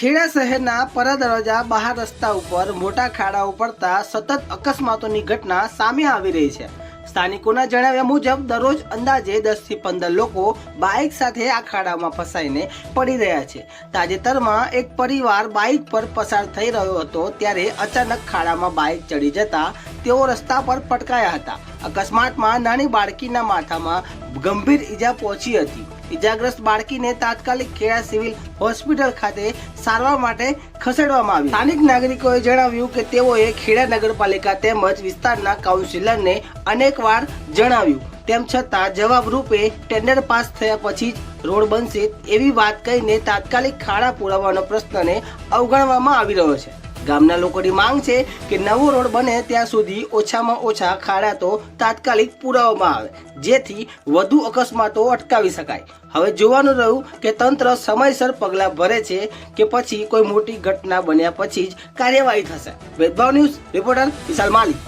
ખેડા શહેરના પરા દરવાજા બહાર રસ્તા ઉપર મોટા ખાડાઓ પડતા સતત અકસ્માતોની ઘટના સામે આવી રહી છે. સ્થાનિકોના જણાવ્યા મુજબ, દરરોજ અંદાજે દસથી પંદર લોકો બાઇક સાથે આ ખાડામાં ફસાઈને પડી રહ્યા છે. તાજેતરમાં એક પરિવાર બાઇક પર પસાર થઈ રહ્યો હતો, ત્યારે અચાનક ખાડામાં બાઇક ચડી જતા તેઓ રસ્તા પર પટકાયા હતા. અકસ્માતમાં નાની બાળકીના માથામાં ગંભીર ઈજા પહોંચી હતી. ઈજાગ્રસ્ત બાળકીને તાત્કાલિક ખેડા સિવિલ હોસ્પિટલ ખાતે સારવાર માટે ખસેડવામાં આવી સ્થાનિક નાગરિકોએ જણાવ્યું કે તેઓએ ખેડા નગરપાલિકા તેમજ વિસ્તારના કાઉન્સિલરને અનેકવાર જણાવ્યું. તેમ છતાં જવાબ રૂપે ટેન્ડર પાસ થયા પછી જ રોડ બનશે એવી વાત કહીને તાત્કાલિક ખાડા પુરાવાનો પ્રશ્નને અવગણવામાં આવી રહ્યો છે. ગામના લોકોની માંગ છે કે નવો રોડ બને ત્યાં સુધી ઓછામાં ઓછા ખાડા તો તાત્કાલિક પુરાવવામાં આવે, જેથી વધુ અકસ્માતો અટકાવી શકાય. હવે જોવાનું રહ્યું કે તંત્ર સમયસર પગલાં ભરે છે કે પછી કોઈ મોટી ઘટના બન્યા પછી જ કાર્યવાહી થશે. Vedbhav news, reporter Vishal Mali